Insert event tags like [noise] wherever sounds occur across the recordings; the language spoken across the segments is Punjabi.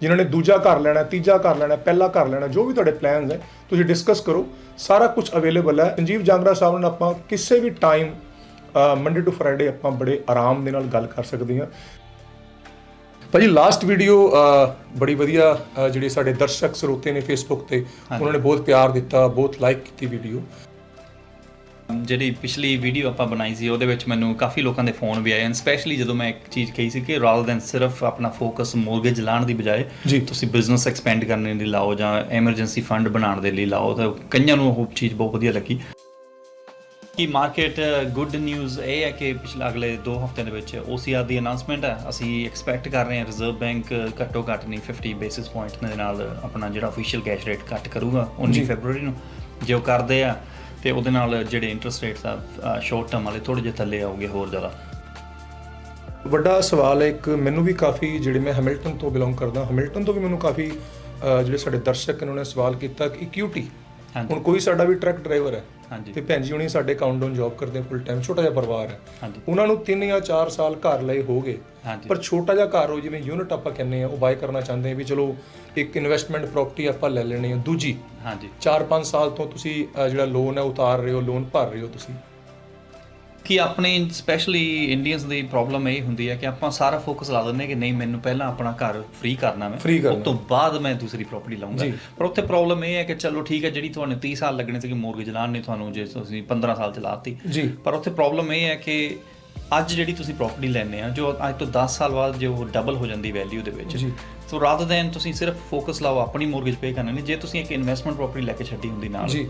ਜਿਨ੍ਹਾਂ ਨੇ ਦੂਜਾ ਘਰ ਲੈਣਾ ਤੀਜਾ ਘਰ ਲੈਣਾ ਪਹਿਲਾ ਘਰ ਲੈਣਾ ਜੋ ਵੀ ਤੁਹਾਡੇ ਪਲਾਨਸ ਹੈ ਤੁਸੀਂ ਡਿਸਕਸ ਕਰੋ। ਸਾਰਾ ਕੁਝ ਅਵੇਲੇਬਲ ਹੈ। ਸੰਜੀਵ ਜਾਂਗਰਾ ਸਾਹਿਬ ਨਾਲ ਆਪਾਂ ਕਿਸੇ ਵੀ ਟਾਈਮ ਮੰਡੇ ਟੂ ਫਰਾਈਡੇ ਆਪਾਂ ਬੜੇ ਆਰਾਮ ਦੇ ਨਾਲ ਗੱਲ ਕਰ ਸਕਦੇ ਹਾਂ। ਭਾਜੀ ਲਾਸਟ ਵੀਡੀਓ ਬੜੀ ਵਧੀਆ ਜਿਹੜੇ ਸਾਡੇ ਦਰਸ਼ਕ ਸਰੋਤੇ ਨੇ ਫੇਸਬੁੱਕ ਤੇ ਉਹਨਾਂ ਨੇ ਬਹੁਤ ਪਿਆਰ ਦਿੱਤਾ ਬਹੁਤ ਲਾਈਕ ਕੀਤੀ ਵੀਡੀਓ ਜਿਹੜੀ ਪਿਛਲੀ ਵੀਡੀਓ ਆਪਾਂ ਬਣਾਈ ਸੀ ਉਹਦੇ ਵਿੱਚ ਮੈਨੂੰ ਕਾਫੀ ਲੋਕਾਂ ਦੇ ਫੋਨ ਵੀ ਆਏ ਹਨ ਸਪੈਸ਼ਲੀ ਜਦੋਂ ਮੈਂ ਇੱਕ ਚੀਜ਼ ਕਹੀ ਸੀ ਕਿ ਰਾਦਰ ਦੈਨ ਸਿਰਫ ਆਪਣਾ ਫੋਕਸ ਮੋਰਗੇਜ ਲਾਣ ਦੀ ਬਜਾਏ। ਤੁਸੀਂ ਬਿਜ਼ਨਸ ਐਕਸਪੈਂਡ ਕਰਨ ਲਈ ਲਾਓ ਜਾਂ ਐਮਰਜੈਂਸੀ ਫੰਡ ਬਣਾਉਣ ਦੇ ਲਈ ਲਾਓ ਤਾਂ ਕਈਆਂ ਨੂੰ ਉਹ ਚੀਜ਼ ਬਹੁਤ ਵਧੀਆ ਲੱਗੀ। ਕਿ ਮਾਰਕੀਟ ਗੁੱਡ ਨਿਊਜ਼ ਇਹ ਹੈ ਕਿ ਪਿਛਲੇ ਅਗਲੇ 2 ਹਫ਼ਤਿਆਂ ਦੇ ਵਿੱਚ OCR ਦੀ ਅਨਾਉਂਸਮੈਂਟ ਹੈ। ਅਸੀਂ ਐਕਸਪੈਕਟ ਕਰ ਰਹੇ ਹਾਂ ਰਿਜ਼ਰਵ ਬੈਂਕ ਘੱਟੋ ਘੱਟ ਨਹੀਂ 50 ਬੇਸਿਸ ਪੁਆਇੰਟ ਦੇ ਨਾਲ ਆਪਣਾ ਜਿਹੜਾ ਅਫੀਸ਼ੀਅਲ ਕੈਸ਼ ਰੇਟ ਕੱਟ ਕਰੂਗਾ 19 ਫੈਬਰੂਰੀ ਨੂੰ। ਜੇ ਉਹ ਕਰਦੇ ਆ ਤੇ ਉਹਦੇ ਨਾਲ ਜਿਹੜੇ ਇੰਟਰਸਟ ਰੇਟਸ ਆ ਸ਼ਾਰਟ ਟਰਮ ਵਾਲੇ ਥੋੜੇ ਜਿਹਾ ਥੱਲੇ ਆਉਗੇ ਹੋਰ ਜ਼ਿਆਦਾ ਵੱਡਾ ਸਵਾਲ ਹੈ ਇੱਕ ਮੈਨੂੰ ਵੀ ਕਾਫੀ ਜਿਹੜੇ ਮੈਂ ਹੈਮਿਲਟਨ ਤੋਂ ਬਿਲੋਂਗ ਕਰਦਾ ਹੈਮਿਲਟਨ ਤੋਂ ਵੀ ਮੈਨੂੰ ਕਾਫੀ ਜਿਹੜੇ ਸਾਡੇ ਦਰਸ਼ਕ ਨੇ ਉਹਨਾਂ ਨੇ ਸਵਾਲ ਕੀਤਾ ਕਿ ਇਕੁਇਟੀ ਹਾਂਜੀ। ਹੁਣ ਕੋਈ ਸਾਡਾ ਵੀ ਟਰੱਕ ਡਰਾਈਵਰ ਹੈ ਹਾਂਜੀ। ਤੇ ਭੈਣ ਜੀ ਹੁਣੀ ਸਾਡੇ ਕਾਊਂਟਡਾਊਨ ਜੌਬ ਕਰਦੇ ਫੁੱਲ ਟਾਈਮ ਛੋਟਾ ਜਿਹਾ ਪਰਿਵਾਰ ਹੈ। ਹਾਂਜੀ। ਉਹਨਾਂ ਨੂੰ 3 ਜਾਂ 4 ਸਾਲ ਘਰ ਲਏ ਹੋ ਗਏ। ਪਰ ਛੋਟਾ ਜਿਹਾ ਘਰ ਹੋ ਜਿਵੇਂ ਯੂਨਿਟ ਆਪਾਂ ਕਹਿੰਦੇ ਆ ਉਹ ਬਾਈ ਕਰਨਾ ਚਾਹੁੰਦੇ ਆ ਵੀ ਚਲੋ ਇੱਕ ਇਨਵੈਸਟਮੈਂਟ ਪ੍ਰਾਪਰਟੀ ਆਪਾਂ ਲੈ ਲੈਣੀ ਹੈ। ਦੂਜੀ ਹਾਂਜੀ। 4-5 ਸਾਲ ਤੋਂ ਤੁਸੀਂ ਜਿਹੜਾ ਲੋਨ ਹੈ ਉਤਾਰ ਰਹੇ ਹੋ ਲੋਨ ਭਰ ਰਹੇ ਹੋ ਤੁਸੀਂ। ਕਿ ਆਪਣੇ ਸਪੈਸ਼ਲੀ ਇੰਡੀਅਨਸ ਦੀ ਪ੍ਰੋਬਲਮ ਇਹ ਹੁੰਦੀ ਹੈ ਕਿ ਆਪਾਂ ਸਾਰਾ ਫੋਕਸ ਲਾ ਦਿੰਦੇ ਹਾਂ ਕਿ ਨਹੀਂ ਮੈਨੂੰ ਪਹਿਲਾਂ ਆਪਣਾ ਘਰ ਫ੍ਰੀ ਕਰਨਾ ਮੈਂ। ਉਸ ਤੋਂ ਬਾਅਦ ਮੈਂ ਦੂਸਰੀ ਪ੍ਰਾਪਰਟੀ ਲਵਾਂਗਾ ਜੀ। ਪਰ ਉੱਥੇ ਪ੍ਰੋਬਲਮ ਇਹ ਹੈ ਕਿ ਚਲੋ ਠੀਕ ਹੈ ਜਿਹੜੀ ਤੁਹਾਨੂੰ 30 ਸਾਲ ਲੱਗਣੇ ਸੀ ਕਿ ਮੋਰਗੇਜ ਲਾਣ ਨੇ ਤੁਹਾਨੂੰ ਜੇ ਤੁਸੀਂ 15 ਸਾਲ ਚ ਲਾਤੀ ਪਰ ਉੱਥੇ ਪ੍ਰੋਬਲਮ ਇਹ ਹੈ ਕਿ ਅੱਜ ਜਿਹੜੀ ਤੁਸੀਂ ਪ੍ਰਾਪਰਟੀ ਲੈਣੇ ਆ ਜੋ ਅੱਜ ਤੋਂ 10 ਸਾਲ ਬਾਅਦ ਜੋ ਡਬਲ ਹੋ ਜਾਂਦੀ ਵੈਲਿਊ ਦੇ ਵਿੱਚ ਜੀ। ਸੋ ਰਾਦਰ ਦੈਨ ਤੁਸੀਂ ਸਿਰਫ ਫੋਕਸ ਲਾਓ ਆਪਣੀ ਮੋਰਗੇਜ ਪੇ ਕਰਨੇ ਨੇ ਜੇ ਤੁਸੀਂ ਇੱਕ ਇਨਵੈਸਟਮੈਂਟ ਪ੍ਰਾਪਰਟੀ ਲੈ ਕੇ ਛੱਡੀ ਹੁੰਦੀ ਨਾਲ ਜੀ।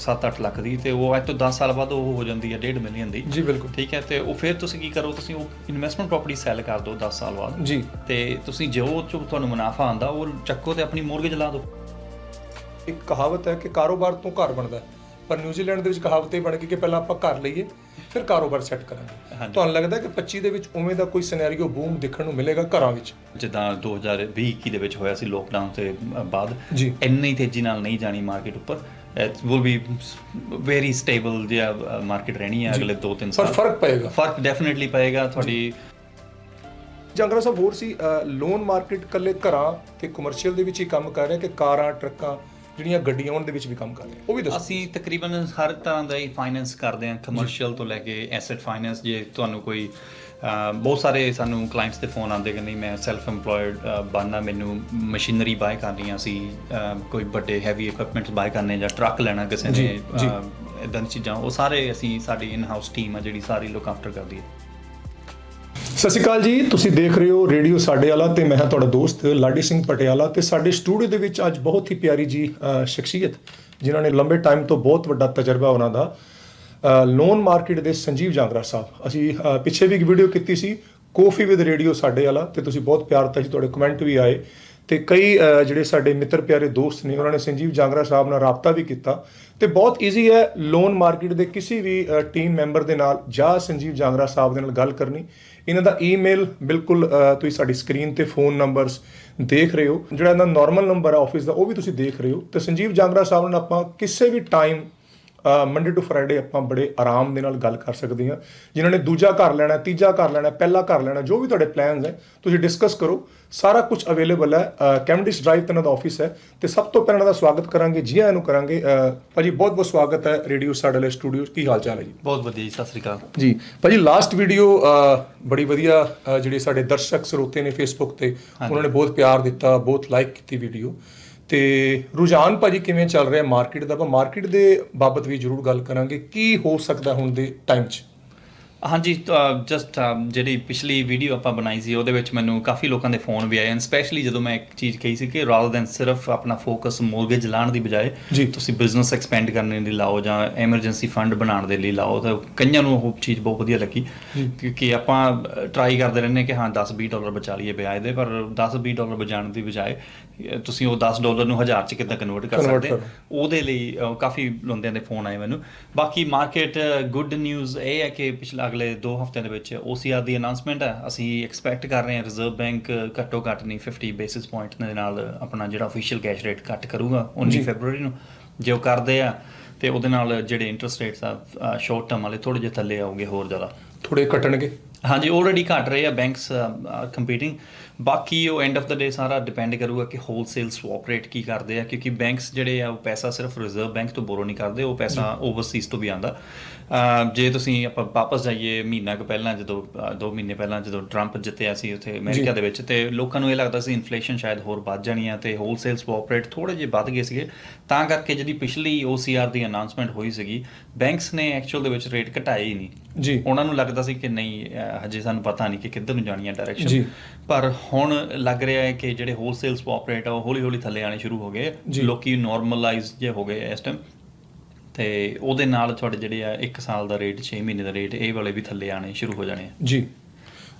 7-8 ਲੱਖ ਦੀ ਤੇ ਉਹ ਅੱਜ ਤੋਂ 10 ਸਾਲ ਬਾਅਦ ਉਹ ਹੋ ਜਾਂਦੀ ਹੈ 1.5 ਮਿਲੀਅਨ ਦੀ। ਜੀ ਬਿਲਕੁਲ। ਠੀਕ ਹੈ ਤੇ ਉਹ ਫਿਰ ਤੁਸੀਂ ਕੀ ਕਰੋ ਤੁਸੀਂ ਉਹ ਇਨਵੈਸਟਮੈਂਟ ਪ੍ਰਾਪਰਟੀ ਸੈਲ ਕਰ ਦਿਓ 10 ਸਾਲ ਬਾਅਦ। ਜੀ। ਤੇ ਤੁਸੀਂ ਜੋ ਉਹ 'ਚੋਂ ਤੁਹਾਨੂੰ ਮੁਨਾਫਾ ਆਂਦਾ ਉਹ ਚੱਕੋ ਤੇ ਆਪਣੀ ਮੋਰਗੇਜ ਲਾ ਦਿਓ। ਇੱਕ ਕਹਾਵਤ ਹੈ ਕਿ ਕਾਰੋਬਾਰ ਤੋਂ ਘਰ ਬਣਦਾ ਹੈ। ਪਰ ਨਿਊਜ਼ੀਲੈਂਡ ਦੇ ਵਿੱਚ ਕਹਾਵਤ ਇਹ ਬਣ ਗਈ ਕਿ ਪਹਿਲਾਂ ਆਪਾਂ ਘਰ ਲਈਏ ਫਿਰ ਕਾਰੋਬਾਰ ਸੈੱਟ ਕਰਾਂਗੇ। ਤੁਹਾਨੂੰ ਲੱਗਦਾ ਕਿ 25 ਦੇ ਵਿੱਚ ਉਵੇਂ ਦਾ ਕੋਈ ਸਿਨੈਰੀਓ ਬੂਮ ਦੇਖਣ ਨੂੰ ਮਿਲੇਗਾ ਘਰਾਂ ਵਿੱਚ? ਜਿੱਦਾਂ 2020 ਦੇ ਵਿੱਚ ਹੋਇਆ ਸੀ ਲੋਕਡਾਊਨ ਤੇ ਬਾਅਦ। ਇੰਨੀ ਤੇਜ਼ੀ ਨਾਲ ਨਹੀਂ ਜਾਣੀ ਮਾਰਕੀਟ ਉੱਪਰ। It will be very stable ਜਿਹਾ ਮਾਰਕੀਟ ਰਹਿਣੀ ਹੈ ਅਗਲੇ 2-3 ਪਰ ਸਾਲ। ਫ਼ਰਕ ਪਏਗਾ। ਫ਼ਰਕ ਡੈਫੀਨਿਟਲੀ ਪਏਗਾ ਤੁਹਾਡੀ ਜੰਗਰਾ ਸਾਹਿਬ ਹੋਰ ਸੀ ਲੋਨ ਮਾਰਕੀਟ ਕੱਲੇ ਘਰਾਂ ਤੇ ਕਮਰਸ਼ੀਅਲ ਦੇ ਵਿੱਚ ਹੀ ਕੰਮ ਕਰ ਰਿਹਾ ਕਿ ਕਾਰਾਂ ਟਰੱਕਾਂ ਜਿਹੜੀਆਂ ਗੱਡੀਆਂ ਉਹਨਾਂ ਦੇ ਵਿੱਚ ਵੀ ਕੰਮ ਕਰ ਰਿਹਾ ਉਹ ਵੀ ਦੱਸੋ। ਅਸੀਂ ਤਕਰੀਬਨ ਹਰ ਤਰ੍ਹਾਂ ਦਾ ਹੀ ਫਾਈਨੈਂਸ ਕਰਦੇ ਹਾਂ ਕਮਰਸ਼ੀਅਲ ਤੋਂ ਲੈ ਕੇ ਐਸੈਟ ਫਾਈਨੈਂਸ ਜੇ ਤੁਹਾਨੂੰ ਕੋਈ ਬਹੁਤ ਸਾਰੇ ਸਾਨੂੰ ਕਲਾਇੰਟਸ ਦੇ ਫੋਨ ਆਉਂਦੇ ਕਿ ਨਹੀਂ ਮੈਂ ਸੈਲਫ EMPLOYED ਬਣਨਾ ਮੈਨੂੰ ਮਸ਼ੀਨਰੀ ਬਾਏ ਕਰਨੀ ਆ ਸੀ ਕੋਈ ਵੱਡੇ ਹੈਵੀ ਇਕਵਿਪਮੈਂਟਸ ਬਾਏ ਕਰਨੇ ਜਾਂ ਟਰੱਕ ਲੈਣਾ ਕਿਸੇ ਨੇ ਜੀ। ਇਦਾਂ ਦੀ ਚੀਜ਼ਾਂ ਉਹ ਸਾਰੇ ਅਸੀਂ ਸਾਡੀ ਇਨ ਹਾਊਸ ਟੀਮ ਆ ਜਿਹੜੀ ਸਾਰੀ ਲੁੱਕ ਆਫਟਰ ਕਰਦੀ ਹੈ। ਸਤਿ ਸ਼੍ਰੀ ਅਕਾਲ ਜੀ, ਤੁਸੀਂ ਦੇਖ ਰਹੇ ਹੋ ਰੇਡੀਓ ਸਾਡੇ ਵਾਲਾ ਤੇ ਮੈਂ ਹਾਂ ਤੁਹਾਡਾ ਦੋਸਤ ਲਾਡੀ ਸਿੰਘ ਪਟਿਆਲਾ ਤੇ ਸਾਡੇ ਸਟੂਡੀਓ ਦੇ ਵਿੱਚ ਅੱਜ ਬਹੁਤ ਹੀ ਪਿਆਰੀ ਜੀ ਸ਼ਖਸੀਅਤ, ਜਿਨ੍ਹਾਂ ਨੇ ਲੰਬੇ ਟਾਈਮ ਤੋਂ ਬਹੁਤ ਵੱਡਾ ਤਜਰਬਾ ਉਹਨਾਂ ਦਾ ਲੋਨ ਮਾਰਕੀਟ ਦੇ ਸੰਜੀਵ ਜਾਂਗਰਾ ਸਾਹਿਬ। ਅਸੀਂ ਪਿੱਛੇ ਵੀ ਇੱਕ ਵੀਡੀਓ ਕੀਤੀ ਸੀ ਕੋਫੀ ਵਿਦ ਰੇਡੀਓ ਸਾਡੇ ਵਾਲਾ ਤੇ ਤੁਸੀਂ ਬਹੁਤ ਪਿਆਰ ਦਿੱਤਾ ਜੀ ਤੁਹਾਡੇ ਕਮੈਂਟ ਵੀ ਆਏ। ਤੇ ਕਈ ਜਿਹੜੇ ਸਾਡੇ ਮਿੱਤਰ ਪਿਆਰੇ ਦੋਸਤ ਨੇ, ਉਹਨਾਂ ਨੇ ਸੰਜੀਵ ਜਾਗਰਾ ਸਾਹਿਬ ਨਾਲ ਰਾਬਤਾ ਵੀ ਕੀਤਾ। ਤੇ ਬਹੁਤ ਈਜ਼ੀ ਹੈ ਲੋਨ ਮਾਰਕੀਟ ਦੇ ਕਿਸੇ ਵੀ ਟੀਮ ਮੈਂਬਰ ਦੇ ਨਾਲ ਜਾਂ ਸੰਜੀਵ ਜਾਗਰਾ ਸਾਹਿਬ ਦੇ ਨਾਲ ਗੱਲ ਕਰਨੀ। ਇਹਨਾਂ ਦਾ ਈਮੇਲ ਬਿਲਕੁਲ ਤੁਸੀਂ ਸਾਡੀ ਸਕਰੀਨ ਤੇ ਫੋਨ ਨੰਬਰਸ ਦੇਖ ਰਹੇ ਹੋ। ਜਿਹੜਾ ਇਹਨਾਂ ਦਾ ਨਾਰਮਲ ਨੰਬਰ ਹੈ ਆਫਿਸ ਦਾ, ਉਹ ਵੀ ਤੁਸੀਂ ਦੇਖ ਰਹੇ ਹੋ। ਤੇ ਸੰਜੀਵ ਜਾਗਰਾ ਸਾਹਿਬ ਨਾਲ ਆਪਾਂ ਕਿਸੇ ਵੀ ਟਾਈਮ ਮੰਡੇ ਟੂ ਫਰਾਈਡੇ ਆਪਾਂ ਬੜੇ ਆਰਾਮ ਦੇ ਨਾਲ ਗੱਲ ਕਰ ਸਕਦੇ ਹਾਂ। ਜਿਨ੍ਹਾਂ ਨੇ ਦੂਜਾ ਘਰ ਲੈਣਾ ਤੀਜਾ ਘਰ ਲੈਣਾ ਪਹਿਲਾ ਘਰ ਲੈਣਾ ਜੋ ਵੀ ਤੁਹਾਡੇ ਪਲਾਨਸ ਹੈ ਤੁਸੀਂ ਡਿਸਕਸ ਕਰੋ। ਸਾਰਾ ਕੁਝ ਅਵੇਲੇਬਲ ਹੈ। ਕੈਮਡਿਸ ਡਰਾਈਵ ਤੇ ਦਾ ਆਫਿਸ ਹੈ ਤੇ ਸਭ ਤੋਂ ਪਹਿਲਾਂ ਦਾ ਸਵਾਗਤ ਕਰਾਂਗੇ ਜੀ ਆਇਆਂ ਨੂੰ ਕਰਾਂਗੇ। ਭਾਜੀ ਬਹੁਤ ਬਹੁਤ ਸਵਾਗਤ ਹੈ ਰੇਡੀਓ ਸਾਡੇ ਵਾਲੇ ਸਟੂਡੀਓ ਕੀ ਹਾਲ ਚਾਲ ਹੈ ਜੀ? ਬਹੁਤ ਵਧੀਆ ਜੀ ਸਤਿ ਸ੍ਰੀ ਅਕਾਲ। ਜੀ ਭਾਜੀ ਲਾਸਟ ਵੀਡੀਓ ਬੜੀ ਵਧੀਆ ਜਿਹੜੇ ਸਾਡੇ ਦਰਸ਼ਕ ਸਰੋਤੇ ਨੇ ਫੇਸਬੁੱਕ ਤੇ ਉਹਨਾਂ ਨੇ ਬਹੁਤ ਪਿਆਰ ਦਿੱਤਾ ਬਹੁਤ ਲਾਈਕ ਕੀਤੀ ਵੀਡੀਓ ਤੇ ਰੁਝਾਨ ਭਾਜੀ ਕਿਵੇਂ ਚੱਲ ਰਿਹਾ ਮਾਰਕੀਟ ਦਾ? ਆਪਾਂ ਮਾਰਕੀਟ ਦੇ ਬਾਬਤ ਵੀ ਜ਼ਰੂਰ ਗੱਲ ਕਰਾਂਗੇ। ਕੀ ਹੋ ਸਕਦਾ ਹੁਣ ਦੇ ਟਾਈਮ 'ਚ? ਹਾਂਜੀ ਜਸਟ ਜਿਹੜੀ ਪਿਛਲੀ ਵੀਡੀਓ ਆਪਾਂ ਬਣਾਈ ਸੀ ਉਹਦੇ ਵਿੱਚ ਮੈਨੂੰ ਕਾਫੀ ਲੋਕਾਂ ਦੇ ਫੋਨ ਵੀ ਆਏ ਹਨ ਸਪੈਸ਼ਲੀ ਜਦੋਂ ਮੈਂ ਇੱਕ ਚੀਜ਼ ਕਹੀ ਸੀ ਕਿ ਰਾਦਰ ਦੈਨ ਸਿਰਫ ਆਪਣਾ ਫੋਕਸ ਮੋਰਗੇਜ ਲਾਣ ਦੀ ਬਜਾਏ। ਤੁਸੀਂ ਬਿਜ਼ਨਸ ਐਕਸਪੈਂਡ ਕਰਨ ਲਈ ਲਾਓ ਜਾਂ ਐਮਰਜੈਂਸੀ ਫੰਡ ਬਣਾਉਣ ਦੇ ਲਈ ਲਾਓ ਤਾਂ ਕਈਆਂ ਨੂੰ ਉਹ ਚੀਜ਼ ਬਹੁਤ ਵਧੀਆ ਲੱਗੀ ਕਿਉਂਕਿ ਆਪਾਂ ਟਰਾਈ ਕਰਦੇ ਰਹਿੰਦੇ ਕਿ ਹਾਂ 10 20 ਡਾਲਰ ਬਚਾ ਲਈਏ ਵਿਆਜ ਦੇ ਪਰ 10 20 ਡਾਲਰ ਬਚਾਉਣ ਦੀ ਬਜਾਏ ਤੁਸੀਂ ਉਹ 10 ਡਾਲਰ ਨੂੰ ਹਜ਼ਾਰ ਚ ਕਿੱਦਾਂ ਕਨਵਰਟ ਕਰ ਸਕਦੇ। ਉਹਦੇ ਲਈ ਕਾਫੀ ਬੰਦਿਆਂ ਦੇ ਫੋਨ ਆਏ ਮੈਨੂੰ ਬਾਕੀ ਮਾਰਕੀਟ ਗੁੱਡ ਨਿਊਜ਼ ਇਹ ਹੈ ਕਿ ਪਿਛਲੇ ਅਗਲੇ 2 ਹਫ਼ਤਿਆਂ ਦੇ ਵਿੱਚ OCR ਦੀ ਅਨਾਉਂਸਮੈਂਟ ਹੈ। ਅਸੀਂ ਐਕਸਪੈਕਟ ਕਰ ਰਹੇ ਹਾਂ ਰਿਜ਼ਰਵ ਬੈਂਕ ਘੱਟੋ ਘੱਟ ਨਹੀਂ 50 ਬੇਸਿਸ ਪੁਆਇੰਟ ਦੇ ਨਾਲ ਆਪਣਾ ਜਿਹੜਾ ਅਫੀਸ਼ੀਅਲ ਕੈਸ਼ ਰੇਟ ਕੱਟ ਕਰੂਗਾ 19 ਫੈਬਰੂਰੀ ਨੂੰ। ਜੇ ਉਹ ਕਰਦੇ ਆ ਤੇ ਉਹਦੇ ਨਾਲ ਜਿਹੜੇ ਇੰਟਰਸਟ ਰੇਟਸ ਆ ਸ਼ਾਰਟ ਟਰਮ ਵਾਲੇ ਥੋੜੇ ਜਿਹਾ ਥੱਲੇ ਆਉਗੇ ਹੋਰ ਜ਼ਿਆਦਾ। ਥੋੜੇ ਘਟਣਗੇ। ਹਾਂਜੀ ਆਲਰੇਡੀ ਘਟ ਰਹੇ ਆ ਬੈਂਕਸ ਕੰਪੀਟਿੰਗ ਬਾਕੀ ਉਹ ਐਂਡ ਆਫ ਦਾ ਡੇ ਸਾਰਾ ਡਿਪੈਂਡ ਕਰੂਗਾ ਕਿ ਹੋਲਸੇਲ ਸਵਾਪ ਰੇਟ ਕੀ ਕਰਦੇ ਆ ਕਿਉਂਕਿ ਬੈਂਕਸ ਜਿਹੜੇ ਆ ਉਹ ਪੈਸਾ ਸਿਰਫ ਰਿਜ਼ਰਵ ਬੈਂਕ ਤੋਂ ਬੋਰੋ ਨਹੀਂ ਕਰਦੇ ਉਹ ਪੈਸਾ ਓਵਰਸੀਜ਼ ਤੋਂ ਵੀ ਆਂਦਾ ਜੇ ਤੁਸੀਂ ਆਪਾਂ ਵਾਪਸ ਜਾਈਏ ਮਹੀਨਾ ਕੁ ਪਹਿਲਾਂ ਜਦੋਂ 2 ਮਹੀਨੇ ਪਹਿਲਾਂ ਜਦੋਂ ਟਰੰਪ ਜਿੱਤਿਆ ਸੀ ਉੱਥੇ ਅਮਰੀਕਾ ਦੇ ਵਿੱਚ ਤੇ ਲੋਕਾਂ ਨੂੰ ਇਹ ਲੱਗਦਾ ਸੀ ਇਨਫਲੇਸ਼ਨ ਸ਼ਾਇਦ ਹੋਰ ਵੱਧ ਜਾਣੀ ਆ ਤੇ ਹੋਲਸੇਲ ਸਵਾਪ ਰੇਟ ਥੋੜੇ ਜਿਹੇ ਵੱਧ ਗਏ ਸੀਗੇ। ਤਾਂ ਕਰਕੇ ਜਿਹੜੀ ਪਿਛਲੀ OCR ਦੀ ਅਨਾਉਂਸਮੈਂਟ ਹੋਈ ਸੀਗੀ ਬੈਂਕਸ ਨੇ ਐਕਚੁਅਲ ਦੇ ਵਿੱਚ ਰੇਟ ਘਟਾਏ ਹੀ ਨਹੀਂ। ਜੀ। ਉਹਨਾਂ ਨੂੰ ਲੱਗਦਾ ਸੀ ਕਿ ਨਹੀਂ ਹਜੇ ਸਾਨੂੰ ਪਤਾ ਨਹੀਂ ਕਿ ਕਿੱਧਰ ਨੂੰ ਜਾਣੀ ਜੀ। ਡਾਇਰੈਕਸ਼ਨ ਪਰ ਹੁਣ ਲੱਗ ਰਿਹਾ ਹੈ ਕਿ ਜਿਹੜੇ ਹੋਲਸੇਲ ਸਵਾਪ ਰੇਟ ਆ ਉਹ ਹੌਲੀ ਹੌਲੀ ਥੱਲੇ ਆਣੇ ਸ਼ੁਰੂ ਹੋ ਗਏ। ਲੋਕੀ ਨਾਰਮਲਾਈਜ਼ ਜੇ ਹੋ ਗਏ ਆ ਇਸ ਟਾਈਮ ਤੇ ਉਹਦੇ ਨਾਲ ਤੁਹਾਡੇ ਜਿਹੜੇ ਆ 1 ਸਾਲ ਦਾ ਰੇਟ 6 ਮਹੀਨੇ ਦਾ ਰੇਟ ਇਹ ਵਾਲੇ ਵੀ ਥੱਲੇ ਆਣੇ ਸ਼ੁਰੂ ਹੋ ਜਾਣੇ ਆ ਜੀ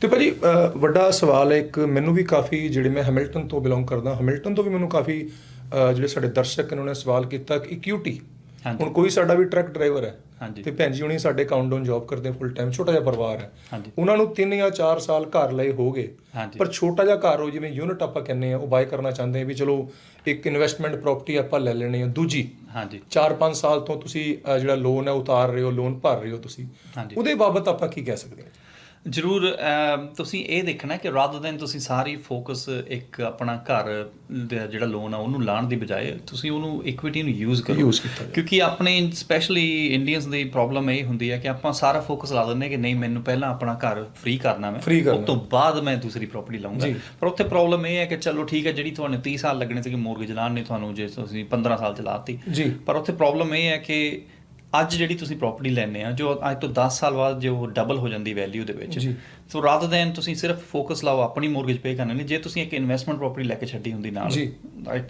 ਤੇ ਭਾਜੀ ਵੱਡਾ ਸਵਾਲ ਹੈ ਇੱਕ ਮੈਨੂੰ ਵੀ ਕਾਫੀ ਜਿਹੜੇ ਮੈਂ ਹੈਮਿਲਟਨ ਤੋਂ ਬਿਲੋਂਗ ਕਰਦਾ ਹੈਮਿਲਟਨ ਤੋਂ ਵੀ ਮੈਨੂੰ ਕਾਫੀ ਜਿਹੜੇ ਸਾਡੇ ਦਰਸ਼ਕ ਨੇ ਉਹਨਾਂ ਨੇ ਸਵਾਲ ਕੀਤਾ ਕਿ ਇਕੁਇਟੀ ਹਾਂਜੀ। ਹੁਣ ਕੋਈ ਸਾਡਾ ਵੀ ਟਰੱਕ ਡਰਾਈਵਰ ਹੈ ਹਾਂਜੀ। ਤੇ ਭੈਣ ਜੀ ਹੁਣੀ ਸਾਡੇ ਕਾਊਂਟਡਾਊਨ ਜੌਬ ਕਰਦੇ ਫੁੱਲ ਟਾਈਮ ਛੋਟਾ ਜਿਹਾ ਪਰਿਵਾਰ ਹੈ। ਉਹਨਾਂ ਨੂੰ 3 ਜਾਂ 4 ਸਾਲ ਘਰ ਲਏ ਹੋ ਗਏ। ਪਰ ਛੋਟਾ ਜਿਹਾ ਘਰ ਹੋ ਜਿਵੇਂ ਯੂਨਿਟ ਆਪਾਂ ਕਹਿੰਦੇ ਆ ਉਹ ਬਾਏ ਕਰਨਾ ਚਾਹੁੰਦੇ ਆ ਵੀ ਚਲੋ ਇੱਕ ਇਨਵੈਸਟਮੈਂਟ ਪ੍ਰਾਪਰਟੀ ਆਪਾਂ ਲੈ ਲੈਣੀ ਆ ਦੂਜੀ ਹਾਂਜੀ 4-5 ਸਾਲ ਤੋਂ ਤੁਸੀਂ ਜਿਹੜਾ ਲੋਨ ਹੈ ਉਤਾਰ ਰਹੇ ਹੋ ਲੋਨ ਭਰ ਰਹੇ ਹੋ ਤੁਸੀਂ। ਉਹਦੇ ਬਾਬਤ ਆਪਾਂ ਕੀ ਕਹਿ ਸਕਦੇ ਹਾਂ ਜ਼ਰੂਰ ਤੁਸੀਂ ਇਹ ਦੇਖਣਾ ਕਿ ਰਾਦਰ ਦੈਨ ਤੁਸੀਂ ਸਾਰੀ ਫੋਕਸ ਇੱਕ ਆਪਣਾ ਘਰ ਦਾ ਜਿਹੜਾ ਲੋਨ ਆ ਉਹਨੂੰ ਲਾਣ ਦੀ ਬਜਾਏ ਤੁਸੀਂ ਉਹਨੂੰ ਇਕੁਇਟੀ ਨੂੰ ਯੂਜ਼ ਕਰੋ। ਕਿਉਂਕਿ ਆਪਣੇ ਸਪੈਸ਼ਲੀ ਇੰਡੀਅਨਸ ਦੀ ਪ੍ਰੋਬਲਮ ਇਹ ਹੁੰਦੀ ਹੈ ਕਿ ਆਪਾਂ ਸਾਰਾ ਫੋਕਸ ਲਾ ਦਿੰਦੇ ਕਿ ਨਹੀਂ ਮੈਨੂੰ ਪਹਿਲਾਂ ਆਪਣਾ ਘਰ ਫ੍ਰੀ ਕਰਨਾ ਮੈਂ। ਉਸ ਤੋਂ ਬਾਅਦ ਮੈਂ ਦੂਸਰੀ ਪ੍ਰਾਪਰਟੀ ਲਵਾਂਗਾ ਜੀ। ਪਰ ਉੱਥੇ ਪ੍ਰੋਬਲਮ ਇਹ ਹੈ ਕਿ ਚਲੋ ਠੀਕ ਹੈ ਜਿਹੜੀ ਤੁਹਾਨੂੰ 30 ਸਾਲ ਲੱਗਣੇ ਸੀਗੇ ਮੋਰਗੇਜ ਲਾਣ ਨੇ ਤੁਹਾਨੂੰ ਜੇ ਤੁਸੀਂ 15 ਸਾਲ ਚ ਲਾਤੀ ਜੀ। ਪਰ ਉੱਥੇ ਪ੍ਰੋਬਲਮ ਇਹ ਹੈ ਕਿ ਅੱਜ ਜਿਹੜੀ ਤੁਸੀਂ ਪ੍ਰਾਪਰਟੀ ਲੈਣੇ ਆ, ਜੋ ਅੱਜ ਤੋਂ 10 ਸਾਲ ਬਾਅਦ ਜੋ ਡਬਲ ਹੋ ਜਾਂਦੀ ਵੈਲਿਊ ਦੇ ਵਿੱਚ ਸੋ ਰਾਦਰ ਦੈਨ ਤੁਸੀਂ ਸਿਰਫ ਫੋਕਸ ਲਾਓ ਆਪਣੀ ਮੋਰਗੇਜ ਪੇ ਕਰਨੇ ਲਈ ਜੇ ਤੁਸੀਂ ਇੱਕ ਇਨਵੈਸਟਮੈਂਟ ਪ੍ਰਾਪਰਟੀ ਲੈ ਕੇ ਛੱਡੀ ਹੁੰਦੀ ਨਾਲ ਜੀ।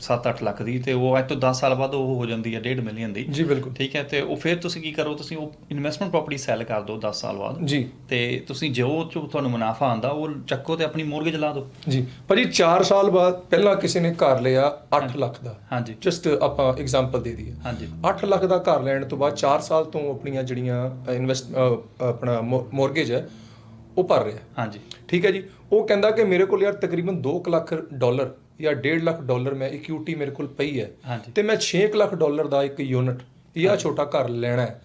7-8 ਲੱਖ ਦੀ ਤੇ ਉਹ ਅੱਜ ਤੋਂ 10 ਸਾਲ ਬਾਅਦ ਉਹ ਹੋ ਜਾਂਦੀ ਹੈ 1.5 ਮਿਲੀਅਨ ਦੀ। ਜੀ ਬਿਲਕੁਲ। ਠੀਕ ਹੈ ਤੇ ਉਹ ਫਿਰ ਤੁਸੀਂ ਕੀ ਕਰੋ ਤੁਸੀਂ ਉਹ ਇਨਵੈਸਟਮੈਂਟ ਪ੍ਰਾਪਰਟੀ ਸੈਲ ਕਰ ਦਿਓ 10 ਸਾਲ ਬਾਅਦ। ਜੀ। ਤੇ ਤੁਸੀਂ ਜੋ ਜੋ ਤੁਹਾਨੂੰ ਮੁਨਾਫਾ ਆਂਦਾ ਉਹ ਚੱਕੋ ਤੇ ਆਪਣੀ ਮੋਰਗੇਜ ਲਾ ਦਿਓ। ਜੀ। ਭਾਜੀ 4 ਸਾਲ ਬਾਅਦ ਪਹਿਲਾਂ ਕਿਸੇ ਨੇ ਘਰ ਲਿਆ 8 ਲੱਖ ਦਾ। ਹਾਂਜੀ। ਜਸਟ ਆਪਾਂ ਐਗਜ਼ਾਮਪਲ ਦੇ ਦਈਏ। ਹਾਂਜੀ। 8 ਲੱਖ ਦਾ ਘਰ ਲੈਣ ਤੋਂ ਬਾਅਦ 4 ਸਾਲ ਤੋਂ ਆਪਣੀਆਂ ਜਿਹੜੀਆਂ ਇਨਵੈਸਟ ਆਪਣਾ ਮੋਰਗੇਜ ਹੈ ਉਹ ਭਰ ਰਿਹਾ। ਹਾਂਜੀ। ਠੀਕ ਹੈ ਜੀ? ਉਹ ਕਹਿੰਦਾ ਕਿ ਮੇਰੇ ਕੋਲ ਯਾਰ ਤਕਰੀਬਨ 2 ਲੱਖ ਡਾਲਰ ਜਾਂ 1.5 ਲੱਖ ਡਾਲਰ ਮੈਂ ਇਕੁਇਟੀ ਮੇਰੇ ਕੋਲ ਪਈ ਹੈ ਤੇ ਮੈਂ 6 ਲੱਖ ਡਾਲਰ ਦਾ ਇੱਕ ਯੂਨਿਟ ਜਾਂ ਛੋਟਾ ਘਰ ਲੈਣਾ ਹੈ।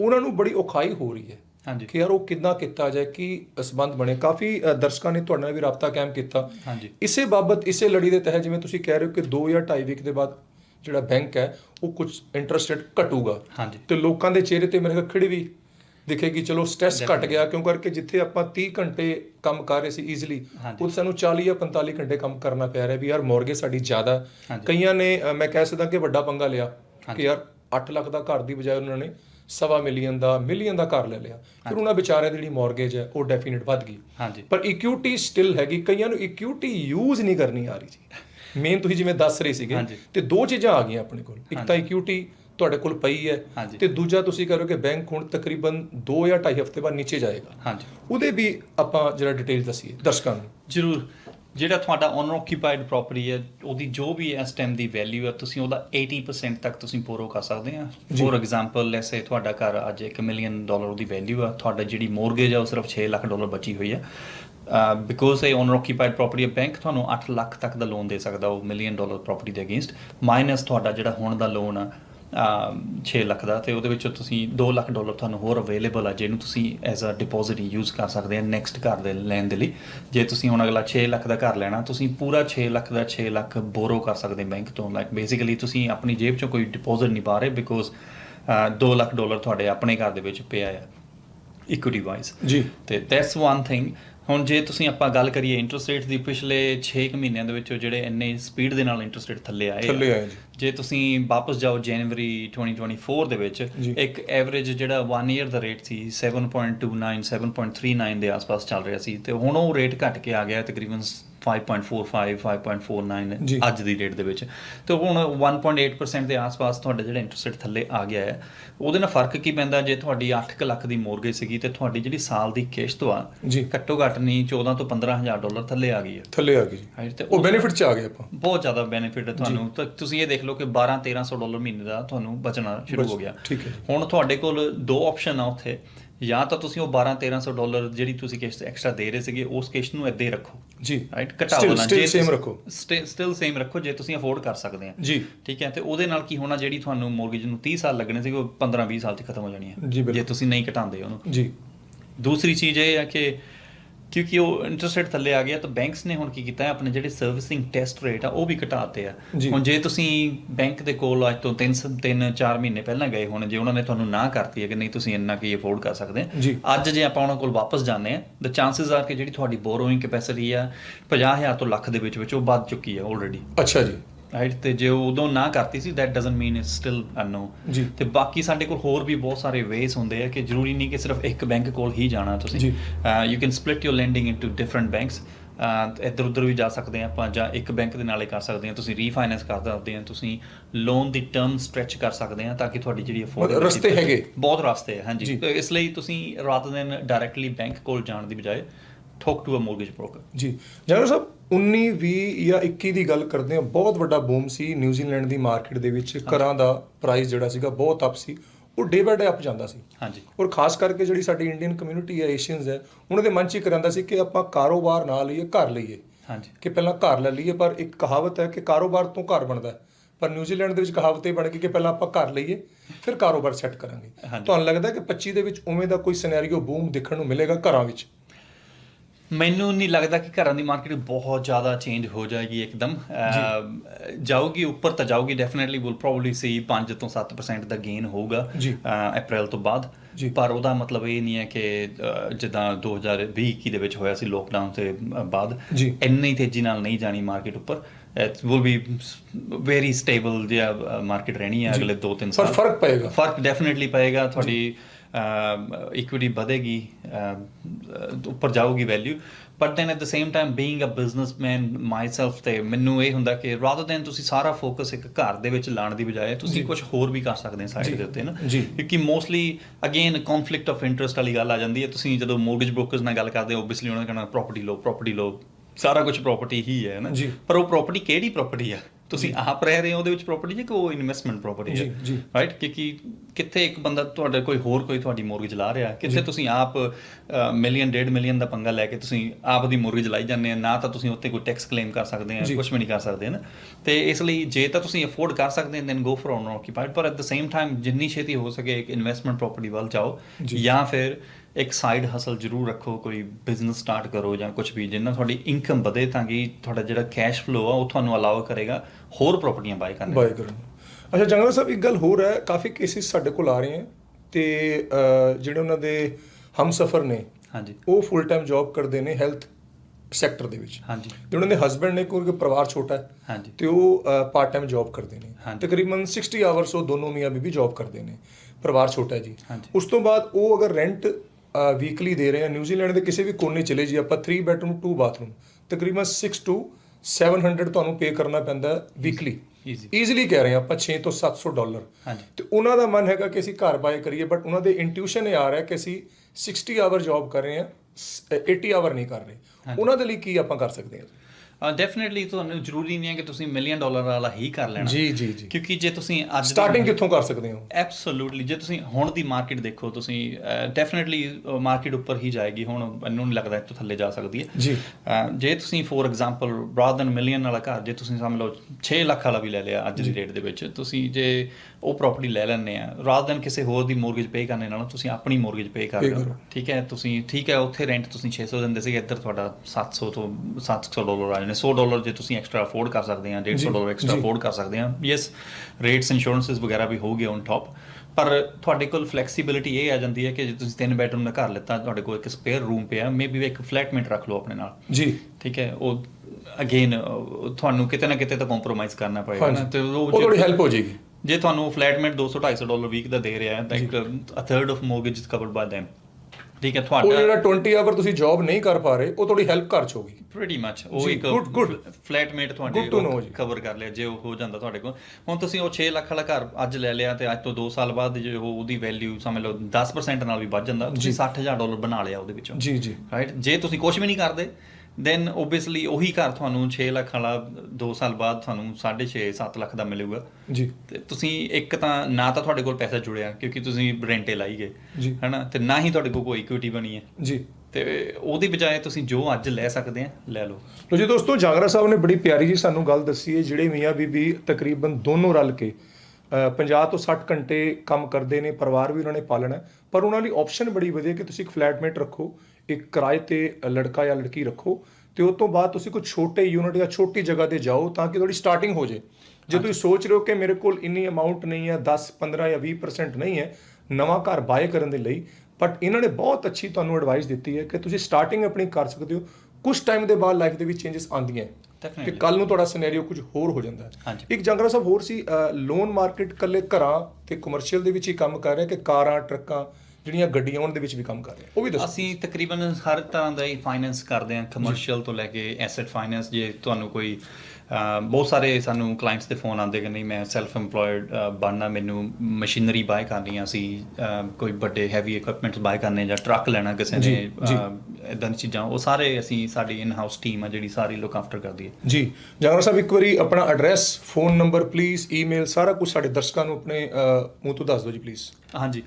ਉਹਨਾਂ ਨੂੰ ਬੜੀ ਔਖਾਈ ਹੋ ਰਹੀ ਹੈ ਹਾਂਜੀ। ਕਿ ਯਾਰ ਉਹ ਕਿੱਦਾਂ ਕੀਤਾ ਜਾਏ ਕਿ ਸੰਬੰਧ ਬਣੇ। ਕਾਫੀ ਦਰਸ਼ਕਾਂ ਨੇ ਤੁਹਾਡੇ ਨਾਲ ਵੀ ਰਾਬਤਾ ਕਾਇਮ ਕੀਤਾ। ਹਾਂਜੀ। ਇਸੇ ਬਾਬਤ ਇਸੇ ਲੜੀ ਦੇ ਤਹਿਤ ਜਿਵੇਂ ਤੁਸੀਂ ਕਹਿ ਰਹੇ ਹੋ ਕਿ 2 ਜਾਂ 2.5 ਵੀਕ ਦੇ ਬਾਅਦ ਜਿਹੜਾ ਬੈਂਕ ਹੈ ਉਹ ਕੁਝ ਇੰਟਰਸਟ ਰੇਟ ਘਟੂਗਾ। ਹਾਂਜੀ। ਤੇ ਲੋਕਾਂ ਦੇ ਚਿਹਰੇ ਤੇ ਮੇਰੇ ਖਿੜੀ ਵੀ ਦਿਖੇਗੀ ਚਲੋ ਸਟ੍ਰੈਸ ਘਟ ਗਿਆ ਕਿਉਂ ਕਰਕੇ ਜਿੱਥੇ ਆਪਾਂ 30 ਘੰਟੇ ਕੰਮ ਕਰ ਰਹੇ ਸੀ ਈਜ਼ੀਲੀ। ਉਹ ਸਾਨੂੰ 40 ਜਾਂ 45 ਘੰਟੇ ਕੰਮ ਕਰਨਾ ਪੈ ਰਿਹਾ ਵੀ ਯਾਰ ਮੌਰਗੇਜ ਸਾਡੀ ਜ਼ਿਆਦਾ। ਕਈਆਂ ਨੇ ਮੈਂ ਕਹਿ ਸਕਦਾ ਕਿ ਵੱਡਾ ਪੰਗਾ ਲਿਆ ਕਿ ਯਾਰ 8 ਲੱਖ ਦਾ ਘਰ ਦੀ ਬਜਾਏ ਉਹਨਾਂ ਨੇ ਸਵਾ ਮਿਲੀਅਨ ਦਾ ਮਿਲੀਅਨ ਦਾ ਘਰ ਲੈ ਲਿਆ। ਫਿਰ ਉਹਨਾਂ ਵਿਚਾਰਿਆਂ ਦੀ ਜਿਹੜੀ ਮੌਰਗੇਜ ਹੈ ਉਹ ਡੈਫੀਨਿਟ ਵੱਧ ਗਈ। ਪਰ ਇਕੁਇਟੀ ਸਟਿਲ ਹੈਗੀ ਕਈਆਂ ਨੂੰ ਇਕੁਇਟੀ ਯੂਜ਼ ਨਹੀਂ ਕਰਨੀ ਆ ਰਹੀ ਜੀ ਮੇਨ [laughs] ਤੁਸੀਂ ਜਿਵੇਂ ਦੱਸ ਰਹੇ ਸੀਗੇ। ਤੇ ਦੋ ਚੀਜ਼ਾਂ ਆ ਗਈਆਂ ਆਪਣੇ ਕੋਲ। ਇੱਕ ਤਾਂ ਇਕੁਇਟੀ ਤੁਹਾਡੇ ਕੋਲ ਪਈ ਹੈ। ਤੇ ਦੂਜਾ ਤੁਸੀਂ ਕਰੋ ਕਿ ਬੈਂਕ ਹੁਣ ਤਕਰੀਬਨ 2 ਜਾਂ 2.5 ਹਫ਼ਤੇ ਬਾਅਦ ਨੀਚੇ ਜਾਏਗਾ। ਹਾਂਜੀ। ਉਹਦੇ ਵੀ ਆਪਾਂ ਜਿਹੜਾ ਡਿਟੇਲ ਦਸੀਏ ਦਰਸ਼ਕਾਂ ਨੂੰ। ਜ਼ਰੂਰ। ਜਿਹੜਾ ਤੁਹਾਡਾ ਓਨਰ ਓਕੂਪਾਈਡ ਪ੍ਰਾਪਰਟੀ ਹੈ ਉਹਦੀ ਜੋ ਵੀ ਇਸ ਟਾਈਮ ਦੀ ਵੈਲਿਊ ਹੈ ਤੁਸੀਂ ਉਹਦਾ 80% ਤੱਕ ਤੁਸੀਂ ਬੋਰੋ ਕਰ ਸਕਦੇ ਆ ਫੋਰ ਐਗਜ਼ਾਮਪਲ ਲੈਟਸ ਸੇ ਤੁਹਾਡਾ ਘਰ ਅੱਜ 1 ਮਿਲੀਅਨ ਡਾਲਰ ਦੀ ਵੈਲਿਊ ਆ ਤੁਹਾਡਾ ਜਿਹੜੀ ਮੋਰਗੇਜ ਆ ਉਹ ਸਿਰਫ 6 ਲੱਖ ਡਾਲਰ ਬਚੀ ਹੋਈ ਆ। ਬਿਕੋਜ਼ ਇਹ ਓਨਰ ਓਕੂਪਾਈਡ ਪ੍ਰਾਪਰਟੀ ਹੈ ਬੈਂਕ ਤੁਹਾਨੂੰ 8 ਲੱਖ ਤੱਕ ਦਾ ਲੋਨ ਦੇ ਸਕਦਾ ਉਹ ਮਿਲੀਅਨ ਡਾਲਰ ਪ੍ਰਾਪਰਟੀ ਦੇ ਅਗੇਂਸਟ ਮਾਈਨਸ ਤੁਹਾਡਾ ਜਿਹੜਾ ਹੁਣ ਦਾ ਲੋਨ ਆ 6 ਲੱਖ ਦਾ ਤੇ ਉਹਦੇ ਵਿੱਚੋਂ ਤੁਸੀਂ 2 ਲੱਖ ਡਾਲਰ ਤੁਹਾਨੂੰ ਹੋਰ ਅਵੇਲੇਬਲ ਆ ਜਿਹਨੂੰ ਤੁਸੀਂ ਐਜ਼ ਅ ਡਿਪੋਜ਼ਿਟ ਯੂਜ਼ ਕਰ ਸਕਦੇ ਆ ਨੈਕਸਟ ਘਰ ਦੇ ਲੈਣ ਦੇ ਲਈ। ਜੇ ਤੁਸੀਂ ਹੁਣ ਅਗਲਾ 6 ਲੱਖ ਦਾ ਘਰ ਲੈਣਾ ਤੁਸੀਂ ਪੂਰਾ 6 ਲੱਖ ਦਾ 6 ਲੱਖ ਬੋਰੋ ਕਰ ਸਕਦੇ ਬੈਂਕ ਤੋਂ। ਲਾਈਕ ਬੇਸਿਕਲੀ ਤੁਸੀਂ ਆਪਣੀ ਜੇਬ ਚੋਂ ਕੋਈ ਡਿਪੋਜ਼ਿਟ ਨਹੀਂ ਪਾ ਰਹੇ ਬਿਕੋਜ਼ 2 ਲੱਖ ਡਾਲਰ ਤੁਹਾਡੇ ਆਪਣੇ ਘਰ ਦੇ ਵਿੱਚ ਪਿਆ ਆ ਇਕੁਇਟੀ ਵਾਈਜ਼ ਜੀ। ਤੇ ਦੈਟਸ ਵਨ ਥਿੰਗ ਹੁਣ ਜੇ ਤੁਸੀਂ ਆਪਾਂ ਗੱਲ ਕਰੀਏ ਇੰਟਰਸਟ ਰੇਟ ਦੀ ਪਿਛਲੇ 6 ਮਹੀਨਿਆਂ ਦੇ ਵਿੱਚ ਜਿਹੜੇ ਇੰਨੇ ਸਪੀਡ ਦੇ ਨਾਲ ਇੰਟਰਸਟ ਰੇਟ ਥੱਲੇ ਆਏ। ਥੱਲੇ ਆਏ ਜੀ ਜੇ ਤੁਸੀਂ ਵਾਪਸ ਜਾਓ ਜਨਵਰੀ 2024 ਦੇ ਵਿੱਚ। ਇੱਕ ਐਵਰੇਜ ਜਿਹੜਾ 1 ਇਅਰ ਦਾ ਰੇਟ ਸੀ 7.29 7.39 ਦੇ ਆਸ-ਪਾਸ ਚੱਲ ਰਿਹਾ ਸੀ ਤੇ ਹੁਣ ਉਹ ਰੇਟ ਘਟ ਕੇ ਆ ਗਿਆ ਤਕਰੀਬਨ 5.45 5.49 ਜੀ। ਅੱਜ ਦੀ ਡੇਟ ਦੇ ਵਿੱਚ। ਤੇ ਹੁਣ 1.8% ਦੇ ਆਸ-ਪਾਸ ਤੁਹਾਡਾ ਜਿਹੜਾ ਇੰਟਰਸਟ ਰੇਟ ਥੱਲੇ ਆ ਗਿਆ ਹੈ ਉਹਦੇ ਨਾਲ ਫ਼ਰਕ ਕੀ ਪੈਂਦਾ? ਜੇ ਤੁਹਾਡੀ 8 ਲੱਖ ਦੀ ਮੋਰਗੇਜ ਸੀਗੀ ਤੇ ਤੁਹਾਡੀ ਜਿਹੜੀ ਸਾਲ ਦੀ ਕਿਸ਼ਤ ਆ ਘੱਟੋ ਘੱਟ ਨਹੀਂ 14 ਤੋਂ 15000 ਡਾਲਰ ਥੱਲੇ ਆ ਗਈ ਹੈ। ਥੱਲੇ ਆ ਗਈ। ਜੀ? ਤੇ ਉਹ ਬੈਨੀਫਿਟ ਚ ਆ ਗਏ ਆਪਾਂ। ਬਹੁਤ ਜ਼ਿਆਦਾ ਬੈਨੀਫਿਟ ਹੈ ਤੁਹਾਨੂੰ। ਤਾਂ ਤੁਸੀਂ ਇਹ ਦੇਖ ਲਓ ਕਿ 12 1300 ਡਾਲਰ ਮਹੀਨੇ ਦਾ ਤੁਹਾਨੂੰ ਬਚਣਾ ਸ਼ੁਰੂ ਹੋ ਗਿਆ। ਠੀਕ ਹੈ। ਹੁਣ ਤੁਹਾਡੇ ਕੋਲ ਦੋ ਆਪਸ਼ਨ ਆ ਉੱਥੇ। ਜਾਂ ਤਾਂ ਤੁਸੀਂ ਉਹ 12 1300 ਡਾਲਰ ਜਿਹੜੀ ਤੁਸੀਂ ਕਿਸ਼ਤ ਐਕਸਟਰਾ ਦੇ ਰਹੇ ਸੀਗੇ ਉਸ ਕਿਸ਼ਤ ਨੂੰ ਹੀ ਰੱਖੋ। ਜੀ। ਰਾਈਟ ਘਟਾਓ ਨਾ। still same ਰੱਖੋ। ਸਟਿਲ ਸੇਮ ਰੱਖੋ ਜੇ ਤੁਸੀਂ ਅਫੋਰਡ ਕਰ ਸਕਦੇ ਆ। ਜੀ। ਠੀਕ ਹੈ ਤੇ ਉਹਦੇ ਨਾਲ ਕੀ ਹੋਣਾ ਜਿਹੜੀ ਤੁਹਾਨੂੰ ਮੋਰਗੇਜ ਨੂੰ 30 ਸਾਲ ਲੱਗਣੇ ਸੀਗੇ ਉਹ 15 20 ਸਾਲ 'ਚ ਖਤਮ ਹੋ ਜਾਣੀ ਜੀ, ਹੈ। ਜੇ ਤੁਸੀਂ ਨਹੀਂ ਘਟਾਉਂਦੇ ਉਹਨੂੰ। ਜੀ। ਦੂਸਰੀ ਚੀਜ਼ ਇਹ ਹੈ ਕਿ ਕਿਉਂਕਿ ਉਹ ਇੰਟਰਸਟ ਰੇਟ ਥੱਲੇ ਆ ਗਿਆ ਤਾਂ ਬੈਂਕਸ ਨੇ ਹੁਣ ਕੀ ਕੀਤਾ ਆਪਣੇ ਜਿਹੜੇ ਸਰਵਿਸਿੰਗ ਟੈਸਟ ਰੇਟ ਆ ਉਹ ਵੀ ਘਟਾਤੇ ਆ। ਹੁਣ ਜੇ ਤੁਸੀਂ ਬੈਂਕ ਦੇ ਕੋਲ ਅੱਜ ਤੋਂ 3 3 4 ਮਹੀਨੇ ਪਹਿਲਾਂ ਗਏ ਹੁਣ ਜੇ ਉਹਨਾਂ ਨੇ ਤੁਹਾਨੂੰ ਨਾ ਕਰਤੀ ਹੈ ਕਿ ਨਹੀਂ ਤੁਸੀਂ ਇੰਨਾ ਕੀ ਅਫੋਰਡ ਕਰ ਸਕਦੇ ਆ। ਅੱਜ ਜੇ ਆਪਾਂ ਉਹਨਾਂ ਕੋਲ ਵਾਪਸ ਜਾਂਦੇ ਆ ਦ ਚਾਂਸਸ ਆਰ ਕਿ ਜਿਹੜੀ ਤੁਹਾਡੀ ਬੋਰੋਇੰਗ ਕੈਪੈਸਿਟੀ ਆ 50000 ਤੋਂ ਲੱਖ ਦੇ ਵਿੱਚ ਵਿੱਚ ਉਹ ਵੱਧ ਚੁੱਕੀ ਆ ਆਲਰੇਡੀ ਅੱਛਾ ਜੀ ਰਾਈਟ ਤੇ ਜੇ ਉਹ ਉਦੋਂ ਨਾ ਕਰਤੀ ਸੀ that doesn't mean it's still unknown ਜੀ। ਤੇ ਬਾਕੀ ਸਾਡੇ ਕੋਲ ਹੋਰ ਵੀ ਬਹੁਤ ਸਾਰੇ ਵੇਸ ਹੁੰਦੇ ਆ ਕਿ ਜ਼ਰੂਰੀ ਨਹੀਂ ਕਿ ਸਿਰਫ ਇੱਕ ਬੈਂਕ ਕੋਲ ਹੀ ਜਾਣਾ ਤੁਸੀਂ। You can split your lending into different banks ਇੱਧਰ ਉੱਧਰ ਵੀ ਜਾ ਸਕਦੇ ਆ ਆਪਾਂ ਜਾਂ ਇੱਕ ਬੈਂਕ ਦੇ ਨਾਲੇ ਕਰ ਸਕਦੇ ਆ ਤੁਸੀਂ ਰੀਫਾਈਨੈਂਸ ਕਰ ਸਕਦੇ ਆ ਤੁਸੀਂ ਲੋਨ ਦੀ ਟਰਮ ਸਟ੍ਰੈਚ ਕਰ ਸਕਦੇ ਆ ਤਾਂ ਕਿ ਤੁਹਾਡੀ ਜਿਹੜੀ ਅਫੋਰਡ ਰਸਤੇ ਹੈਗੇ। ਬਹੁਤ ਰਸਤੇ ਹੈ ਜੀ। ਹਾਂਜੀ ਇਸ ਲਈ ਤੁਸੀਂ ਰਾਤ ਦਿਨ ਡਾਇਰੈਕਟਲੀ ਬੈਂਕ ਕੋਲ ਜਾਣ ਦੀ ਬਜਾਏ talk to a mortgage broker ਜੀ। ਜਨਰਲ ਸਾਹਿਬ 19 20 ਜਾਂ 21 ਦੀ ਗੱਲ ਕਰਦੇ ਹਾਂ। ਬਹੁਤ ਵੱਡਾ ਬੂਮ ਸੀ ਨਿਊਜ਼ੀਲੈਂਡ ਦੀ ਮਾਰਕੀਟ ਦੇ ਵਿੱਚ। ਘਰਾਂ ਦਾ ਪ੍ਰਾਈਸ ਜਿਹੜਾ ਸੀਗਾ ਬਹੁਤ ਅਪ ਸੀ। ਉਹ ਡੇ ਬਾਏ ਡੇ ਅਪ ਜਾਂਦਾ ਸੀ। ਹਾਂਜੀ। ਔਰ ਖਾਸ ਕਰਕੇ ਜਿਹੜੀ ਸਾਡੀ ਇੰਡੀਅਨ ਕਮਿਊਨਿਟੀ ਹੈ ਏਸ਼ੀਅਨਸ ਹੈ ਉਹਨਾਂ ਦੇ ਮਨ 'ਚ ਇੱਕ ਰਹਿੰਦਾ ਸੀ ਕਿ ਆਪਾਂ ਕਾਰੋਬਾਰ ਨਾ ਲਈਏ ਘਰ ਲਈਏ। ਹਾਂਜੀ। ਕਿ ਪਹਿਲਾਂ ਘਰ ਲੈ ਲਈਏ ਪਰ ਇੱਕ ਕਹਾਵਤ ਹੈ ਕਿ ਕਾਰੋਬਾਰ ਤੋਂ ਘਰ ਬਣਦਾ ਹੈ। ਪਰ ਨਿਊਜ਼ੀਲੈਂਡ ਦੇ ਵਿੱਚ ਕਹਾਵਤ ਇਹ ਬਣ ਗਈ ਕਿ ਪਹਿਲਾਂ ਆਪਾਂ ਘਰ ਲਈਏ ਫਿਰ ਕਾਰੋਬਾਰ ਸੈੱਟ ਕਰਾਂਗੇ। ਤੁਹਾਨੂੰ ਲੱਗਦਾ ਕਿ 25 ਦੇ ਵਿੱਚ ਉਵੇਂ ਦਾ ਕੋਈ ਸਿਨੈਰੀਓ ਬੂਮ ਦੇਖਣ ਨੂੰ ਮਿਲੇਗਾ ਘਰਾਂ ਵਿੱਚ? ਮੈਨੂੰ ਨਹੀਂ ਲੱਗਦਾ ਕਿ ਘਰਾਂ ਦੀ ਮਾਰਕੀਟ ਬਹੁਤ ਜ਼ਿਆਦਾ ਚੇਂਜ ਹੋ ਜਾਏਗੀ ਇੱਕਦਮ। ਜਾਊਗੀ ਉੱਪਰ ਤਾਂ ਜਾਊਗੀ ਡੈਫੀਨਿਟਲੀ ਵਿਲ ਪ੍ਰੋਬਬਲੀ ਸੀ 5 ਤੋਂ 7% ਦਾ ਗੇਨ ਹੋਊਗਾ ਅਪ੍ਰੈਲ ਤੋਂ ਬਾਅਦ। ਪਰ ਉਹਦਾ ਮਤਲਬ ਇਹ ਨਹੀਂ ਹੈ ਕਿ ਜਿੱਦਾਂ 2020 21 ਦੇ ਵਿੱਚ ਹੋਇਆ ਸੀ ਲੋਕਡਾਊਨ ਤੋਂ ਬਾਅਦ। ਇੰਨੀ ਤੇਜ਼ੀ ਨਾਲ ਨਹੀਂ ਜਾਣੀ ਮਾਰਕੀਟ ਉੱਪਰ। It will be very stable ਜਿਹਾ ਮਾਰਕੀਟ ਰਹਿਣੀ ਹੈ। ਅਗਲੇ 2-3 ਪਰ ਸਾਲ। ਫ਼ਰਕ ਪਏਗਾ। ਫ਼ਰਕ ਡੈਫੀਨਿਟਲੀ ਪਏਗਾ ਤੁਹਾਡੀ ਇਕੁਇਟੀ ਵਧੇਗੀ ਉੱਪਰ ਜਾਊਗੀ value but then at the same time being a businessman myself ਤੇ ਮੈਨੂੰ ਇਹ ਹੁੰਦਾ ਕਿ ਰਾਦਰ ਦੈਨ ਤੁਸੀਂ ਸਾਰਾ ਫੋਕਸ ਇੱਕ ਘਰ ਦੇ ਵਿੱਚ ਲਾਉਣ ਦੀ ਬਜਾਏ ਤੁਸੀਂ ਕੁਝ ਹੋਰ ਵੀ ਕਰ ਸਕਦੇ ਹੋ ਸਾਈਡ ਦੇ ਉੱਤੇ ਨਾ। ਕਿਉਂਕਿ mostly again conflict of interest ਵਾਲੀ ਗੱਲ ਆ ਜਾਂਦੀ ਹੈ ਤੁਸੀਂ ਜਦੋਂ ਮੋਰਗੇਜ ਬ੍ਰੋਕਰਸ ਨਾਲ ਗੱਲ ਕਰਦੇ ਹੋ ਓਬਵੀਅਸਲੀ ਉਹਨਾਂ ਨੇ ਕਹਿਣਾ ਪ੍ਰਾਪਰਟੀ ਲਓ ਪ੍ਰਾਪਰਟੀ ਲਓ ਸਾਰਾ ਕੁਝ ਪ੍ਰਾਪਰਟੀ ਹੀ ਹੈ ਨਾ। ਪਰ ਉਹ ਪ੍ਰਾਪਰਟੀ ਕਿਹੜੀ ਪ੍ਰਾਪਰਟੀ ਆ ਤੁਸੀਂ ਆਪ ਰਹਿ ਰਹੇ ਹੋ ਉਹਦੇ ਵਿੱਚ ਪ੍ਰਾਪਰਟੀ ਹੈ ਕਿ ਉਹ ਇਨਵੈਸਟਮੈਂਟ ਪ੍ਰਾਪਰਟੀ ਹੈ। ਰਾਈਟ ਕਿਉਂਕਿ ਕਿੱਥੇ ਇੱਕ ਬੰਦਾ ਤੁਹਾਡੇ ਕੋਈ ਹੋਰ ਕੋਈ ਤੁਹਾਡੀ ਮੋਰਗੇਜ ਲਾ ਰਿਹਾ ਕਿੱਥੇ ਤੁਸੀਂ ਆਪ ਮਿਲੀਅਨ ਡੇਢ ਮਿਲੀਅਨ ਦਾ ਪੰਗਾ ਲੈ ਕੇ ਤੁਸੀਂ ਆਪ ਦੀ ਮੋਰਗੇਜ ਲਾਈ ਜਾਂਦੇ ਆ ਨਾ ਤਾਂ ਤੁਸੀਂ ਉੱਤੇ ਕੋਈ ਟੈਕਸ ਕਲੇਮ ਕਰ ਸਕਦੇ ਆ। ਕੁਝ ਵੀ ਨਹੀਂ ਕਰ ਸਕਦੇ ਨਾ ਤੇ ਇਸ ਲਈ ਜੇ ਤਾਂ ਤੁਸੀਂ ਅਫੋਰਡ ਕਰ ਸਕਦੇ then go for owner occupied ਪਰ ਐਟ ਦ ਸੇਮ ਟਾਈਮ ਜਿੰਨੀ ਛੇਤੀ ਹੋ ਸਕੇ ਇੱਕ ਇਨਵੈਸਟਮੈਂਟ ਪ੍ਰਾਪਰਟੀ ਵੱਲ ਜਾਓ। ਜਾਂ ਫਿਰ ਇੱਕ ਸਾਈਡ ਹਸਲ ਜ਼ਰੂਰ ਰੱਖੋ ਕੋਈ ਬਿਜ਼ਨਸ ਸਟਾਰਟ ਕਰੋ ਜਾਂ ਕੁਝ ਵੀ ਜਿੰਨਾ ਤੁਹਾਡੀ ਇਨਕਮ ਵਧੇ ਤਾਂ ਕਿ ਤੁਹਾਡਾ ਜਿਹੜਾ ਕੈਸ਼ ਫਲੋ ਆ ਉਹ ਤੁਹਾਨੂੰ ਅਲਾਉ ਕਰੇਗਾ ਹੋਰ ਪ੍ਰਾਪਰਟੀਆਂ ਬਾਏ ਕਰਨ। ਬਾਏ ਕਰਨ। ਅੱਛਾ ਜੰਗਲ ਸਾਹਿਬ ਇੱਕ ਗੱਲ ਹੋਰ ਹੈ ਕਾਫੀ ਕੇਸਿਸ ਸਾਡੇ ਕੋਲ ਆ ਰਹੇ ਹੈ ਤੇ ਜਿਹੜੇ ਉਹਨਾਂ ਦੇ ਹਮਸਫਰ ਨੇ ਹਾਂਜੀ। ਉਹ ਫੁੱਲ ਟਾਈਮ ਜੌਬ ਕਰਦੇ ਨੇ ਹੈਲਥ ਸੈਕਟਰ ਦੇ ਵਿੱਚ। ਹਾਂਜੀ। ਤੇ ਉਹਨਾਂ ਦੇ ਹਸਬੰਡ ਨੇ ਕਿਉਂਕਿ ਪਰਿਵਾਰ ਛੋਟਾ ਹੈ ਹਾਂਜੀ। ਤੇ ਉਹ ਪਾਰਟ ਟਾਈਮ ਜੌਬ ਕਰਦੇ ਨੇ। ਤਕਰੀਬਨ 60 ਆਵਰਸ ਉਹ ਦੋਨੋਂ ਮੀਆਂ ਬੀਬੀ ਜੌਬ ਕਰਦੇ ਨੇ। ਪਰਿਵਾਰ ਛੋਟਾ ਹੈ ਜੀ। ਹਾਂਜੀ। ਉਸ ਤੋਂ ਬਾਅਦ ਉਹ ਅਗਰ ਰੈਂਟ ਵੀਕਲੀ ਦੇ ਰਹੇ ਆ ਨਿਊਜ਼ੀਲੈਂਡ ਦੇ ਕਿਸੇ ਵੀ ਕੋਨੇ ਚਲੇ ਜੀ ਆਪਾਂ 3 ਬੈਡਰੂਮ 2 ਬਾਥਰੂਮ ਤਕਰੀਬਨ 6 ਟੂ 700 ਤੁਹਾਨੂੰ ਪੇ ਕਰਨਾ ਪੈਂਦਾ ਵੀਕਲੀ ਈਜ਼ੀ ਈਜ਼ੀਲੀ ਕਹਿ ਰਹੇ ਆ ਆਪਾਂ 6 ਤੋਂ 700 ਡਾਲਰ। ਹਾਂਜੀ। ਤੇ ਉਹਨਾਂ ਦਾ ਮਨ ਹੈਗਾ ਕਿ ਅਸੀਂ ਘਰ ਬਾਏ ਕਰੀਏ ਬਟ ਉਹਨਾਂ ਦੇ ਇੰਟੂਇਸ਼ਨ ਇਹ ਆ ਰਿਹਾ ਕਿ ਅਸੀਂ 60 ਆਵਰ ਜੌਬ ਕਰ ਰਹੇ ਹਾਂ 80 ਆਵਰ ਨਹੀਂ ਕਰ ਰਹੇ। ਉਹਨਾਂ ਦੇ ਲਈ ਕੀ ਆਪਾਂ ਕਰ ਸਕਦੇ ਹਾਂ? ਡੈਫੀਨਿਟਲੀ ਤੁਹਾਨੂੰ ਜ਼ਰੂਰੀ ਨਹੀਂ ਹੈ ਕਿ ਤੁਸੀਂ ਮਿਲੀਅਨ ਡਾਲਰ ਵਾਲਾ ਹੀ ਕਰ ਲੈਣਾ। ਜੀ ਜੀ ਜੀ। ਕਿਉਂਕਿ ਜੇ ਤੁਸੀਂ ਅੱਜ ਸਟਾਰਟਿੰਗ ਕਿੱਥੋਂ ਕਰ ਸਕਦੇ ਹੋ? ਐਬਸੋਲੂਟਲੀ ਜੇ ਤੁਸੀਂ ਹੁਣ ਦੀ ਮਾਰਕੀਟ ਦੇਖੋ ਤੁਸੀਂ ਡੈਫੀਨਿਟਲੀ ਮਾਰਕੀਟ ਉੱਪਰ ਹੀ ਜਾਏਗੀ ਹੁਣ ਮੈਨੂੰ ਨਹੀਂ ਲੱਗਦਾ ਇੱਥੋਂ ਥੱਲੇ ਜਾ ਸਕਦੀ ਹੈ। ਜੀ। ਜੇ ਤੁਸੀਂ for example rather than million ਵਾਲਾ ਘਰ ਜੇ ਤੁਸੀਂ ਸਮਝ ਲਓ 6 ਲੱਖ ਵਾਲਾ ਵੀ ਲੈ ਲਿਆ ਅੱਜ ਦੀ ਰੇਟ ਦੇ ਵਿੱਚ ਤੁਸੀਂ ਜੇ ਉਹ ਪ੍ਰਾਪਰਟੀ ਲੈ ਲੈਂਦੇ ਆ ਰਾਦਰ ਦਨ ਕਿਸੇ ਹੋਰ ਦੀ ਮੋਰਗੇਜ ਪੇ ਕਰਨੇ ਨਾਲੋਂ ਤੁਸੀਂ ਆਪਣੀ ਮੋਰਗੇਜ ਪੇ ਕਰ ਕਰੋ। ਠੀਕ ਹੈ ਤੁਸੀਂ ਠੀਕ ਹੈ ਉੱਥੇ ਰੈਂਟ ਤੁਸੀਂ 600 ਦਿੰਦੇ ਸੀ ਇੱਧਰ ਤੁਹਾਡਾ 700 ਤੋਂ 700 ਡਾਲਰ ਆ ਜਾਣੇ 100 ਡਾਲਰ ਜੇ ਤੁਸੀਂ ਐਕਸਟਰਾ ਅਫੋਰਡ ਕਰ ਸਕਦੇ ਆ 150 ਜੀ, ਡਾਲਰ ਐਕਸਟਰਾ। ਅਫੋਰਡ ਕਰ ਸਕਦੇ ਆ। ਯੈਸ ਰੇਟਸ ਇੰਸ਼ੋਰੈਂਸਸ ਵਗੈਰਾ ਵੀ ਹੋਗੇ ਔਨ ਟਾਪ ਪਰ ਤੁਹਾਡੇ ਕੋਲ ਫਲੈਕਸੀਬਿਲਿਟੀ ਇਹ ਆ ਜਾਂਦੀ ਹੈ ਕਿ ਜੇ ਤੁਸੀਂ ਤਿੰਨ ਬੈਡਰੂਮ ਦਾ ਘਰ ਲਿੱਤਾ ਤੁਹਾਡੇ ਕੋਲ ਇੱਕ ਸਪੇਅਰ ਰੂਮ ਪਿਆ ਮੇਬੀ ਇੱਕ ਫਲੈਟਮੇਟ ਰੱਖ ਲਓ ਆਪਣੇ ਨਾਲ। ਜੀ। ਠੀਕ ਹੈ ਉਹ ਅਗੇਨ ਤੁਹਾਨੂੰ ਕਿਤੇ ਨਾ ਕਿਤੇ ਤਾਂ ਕੰਪਰੋਮਾਈਜ਼ ਕਰਨਾ ਪਏਗਾ ਨਾ ਤੇ ਉਹ ਥੋੜੀ ਹੈਲਪ ਹੋ ਜਾਏਗੀ। ਜੇ ਤੁਹਾਨੂੰ ਫਲੈਟਮੇਟ 200 250 ਡਾਲਰ ਵੀਕ ਦਾ ਦੇ ਰਿਹਾ ਹੈ ਤਾਂ ਇੱਕ a third of mortgage is covered by them ਠੀਕ ਹੈ ਉਹ ਤੁਹਾਡਾ ਜਿਹੜਾ 20 ਆਵਰ ਤੁਸੀਂ ਜੌਬ ਨਹੀਂ ਕਰ ਪਾ ਰਹੇ ਉਹ ਥੋੜੀ ਹੈਲਪ ਕਰ ਚੋਗੀ ਪ੍ਰੀਟੀ ਮੱਚ ਉਹ ਇੱਕ good, good. ਫਲੈਟਮੇਟ ਤੁਹਾਡੇ। ਕਵਰ ਕਰ ਲਿਆ ਜੇ ਉਹ ਹੋ ਜਾਂਦਾ ਤੁਹਾਡੇ ਕੋਲ। ਹੁਣ ਤੁਸੀਂ ਉਹ 6 ਲੱਖ ਵਾਲਾ ਘਰ ਅੱਜ ਲੈ ਲਿਆ ਤੇ ਅੱਜ ਤੋਂ 2 ਸਾਲ ਬਾਅਦ ਜੇ ਉਹ ਉਹਦੀ ਵੈਲਿਊ ਸਮਝ ਲਓ 10% ਨਾਲ ਵੀ ਵੱਧ ਜਾਂਦਾ ਤੁਸੀਂ 60000 ਡਾਲਰ ਬਣਾ ਲਿਆ ਉਹਦੇ ਵਿੱਚੋਂ। ਜੀ ਜੀ। ਰਾਈਟ ਜੇ ਤੁਸੀਂ ਕੁਝ ਵੀ ਨਹੀਂ ਕਰਦੇ ਦੈਨ ਓਬਵੀਅਸਲੀ ਉਹੀ ਘਰ ਤੁਹਾਨੂੰ 6 ਲੱਖ ਵਾਲਾ 2 ਸਾਲ ਬਾਅਦ ਤੁਹਾਨੂੰ 6.5 7 ਲੱਖ ਦਾ ਮਿਲੂਗਾ। ਜੀ। ਤੇ ਤੁਸੀਂ ਇੱਕ ਤਾਂ ਨਾ ਤਾਂ ਤੁਹਾਡੇ ਕੋਲ ਪੈਸਾ ਜੁੜਿਆ ਕਿਉਂਕਿ ਤੁਸੀਂ ਰੈਂਟੇ ਲਾਈ ਗਏ। ਹੈਨਾ? ਤੇ ਨਾ ਹੀ ਤੁਹਾਡੇ ਕੋਲ ਕੋਈ ਇਕੁਇਟੀ ਬਣੀ ਹੈ। ਜੀ। ਤੇ ਉਹਦੀ ਬਜਾਏ ਤੁਸੀਂ ਜੋ ਅੱਜ ਲੈ ਸਕਦੇ ਆ ਲੈ ਲਓ। ਲੋ ਜੀ ਦੋਸਤੋ ਜਾਗਰਾ ਸਾਹਿਬ ਨੇ ਬੜੀ ਪਿਆਰੀ ਜੀ ਸਾਨੂੰ ਗੱਲ ਦੱਸੀ ਹੈ ਜਿਹੜੇ ਮੀਆਂ ਬੀਬੀ ਤਕਰੀਬਨ ਦੋਨੋਂ ਰਲ ਕੇ ਅ, 50 ਤੋਂ 60 ਘੰਟੇ ਕੰਮ ਕਰਦੇ ਨੇ ਪਰਿਵਾਰ ਵੀ ਉਹਨਾਂ ਨੇ ਪਾਲਣਾ ਪਰ ਉਹਨਾਂ ਲਈ ਆਪਸ਼ਨ ਬੜੀ ਵਧੀਆ ਕਿ ਤੁਸੀਂ ਇੱਕ ਫਲੈਟਮੇਟ ਰੱਖੋ ਇੱਕ ਕਿਰਾਏ ਤੇ ਲੜਕਾ ਜਾਂ ਲੜਕੀ ਰੱਖੋ ਤੇ ਉਸ ਤੋਂ ਬਾਅਦ ਤੁਸੀਂ ਕੋਈ ਛੋਟੇ ਯੂਨਿਟ ਜਾਂ ਛੋਟੀ ਜਗ੍ਹਾ ਤੇ ਜਾਓ ਤਾਂ ਕਿ ਤੁਹਾਡੀ ਸਟਾਰਟਿੰਗ ਹੋ ਜੇ ਜੇ ਤੁਸੀਂ ਸੋਚ ਰਹੇ ਹੋ ਕਿ ਮੇਰੇ ਕੋਲ ਇੰਨੀ ਅਮਾਉਂਟ ਨਹੀਂ ਹੈ 10 15 ਜਾਂ 20% ਨਹੀਂ ਹੈ ਨਵਾਂ ਘਰ ਬਾਏ ਕਰਨ ਦੇ ਲਈ ਬਟ ਇਹਨਾਂ ਨੇ ਬਹੁਤ ਅੱਛੀ ਤੁਹਾਨੂੰ ਐਡਵਾਈਸ ਦਿੱਤੀ ਹੈ ਕਿ ਤੁਸੀਂ ਸਟਾਰਟਿੰਗ ਆਪਣੀ ਕਰ ਸਕਦੇ ਹੋ ਕੁਝ ਟਾਈਮ ਦੇ ਬਾਅਦ ਲਾਈਫ ਦੇ ਵਿੱਚ ਚੇਂਜਸ ਆਉਂਦੀਆਂ ਕਿ. ਕੱਲ ਨੂੰ ਤੁਹਾਡਾ ਸਿਨੈਰੀਓ ਕੁਝ ਹੋਰ ਹੋ ਜਾਂਦਾ ਹੈ। ਇੱਕ ਜੰਗਰਾ ਸਾਹਿਬ ਹੋਰ ਸੀ ਲੋਨ ਮਾਰਕੀਟ ਕੱਲੇ ਘਰਾਂ ਤੇ ਕਮਰਸ਼ੀਅਲ ਦੇ ਵਿੱਚ ਹੀ ਕੰਮ ਕਰ ਰਿਹਾ ਕਿ ਕਾਰਾਂ ਟਰੱਕਾਂ ਜਿਹੜੀਆਂ ਗੱਡੀਆਂ ਉਹਨਾਂ ਦੇ ਵਿੱਚ ਵੀ ਕੰਮ ਕਰ ਰਿਹਾ ਉਹ ਵੀ ਦੱਸੋ। ਅਸੀਂ ਤਕਰੀਬਨ ਹਰ ਤਰ੍ਹਾਂ ਦਾ ਹੀ ਫਾਈਨੈਂਸ ਕਰਦੇ ਹਾਂ ਕਮਰਸ਼ੀਅਲ ਤੋਂ ਲੈ ਕੇ ਐਸੈਟ ਫਾਈਨੈਂਸ ਜੇ ਤੁਹਾਨੂੰ ਕੋਈ ਬਹੁਤ ਸਾਰੇ ਸਾਨੂੰ ਕਲਾਇੰਟਸ ਦੇ ਫੋਨ ਆਉਂਦੇ ਕਿ ਨਹੀਂ ਮੈਂ ਸੈਲਫ EMPLOYED ਬਣਨਾ ਮੈਨੂੰ ਮਸ਼ੀਨਰੀ ਬਾਏ ਕਰਨੀ ਆ ਅਹ, ਕੋਈ ਵੱਡੇ ਹੈਵੀ ਇਕਵਿਪਮੈਂਟਸ ਬਾਏ ਕਰਨੇ ਜਾਂ ਟਰੱਕ ਲੈਣਾ ਕਿਸੇ ਨੇ। ਇਦਾਂ ਦੀ ਚੀਜ਼ਾਂ ਉਹ ਸਾਰੇ ਅਸੀਂ ਸਾਡੀ ਇਨ ਹਾਊਸ ਟੀਮ ਆ ਜਿਹੜੀ ਸਾਰੀ ਲੁੱਕ ਆਫਟਰ ਕਰਦੀ ਹੈ। ਜੀ। ਜੰਗਰਾ ਸਾਹਿਬ ਇੱਕ ਵਾਰੀ ਆਪਣਾ address phone number please email ਸਾਰਾ ਕੁਝ ਸਾਡੇ ਦਰਸ਼ਕਾਂ ਨੂੰ ਆਪਣੇ ਮੂੰਹ ਤੋਂ ਦੱਸ ਦਿਓ ਜੀ ਪਲੀਜ਼ ਹਾਂਜੀ।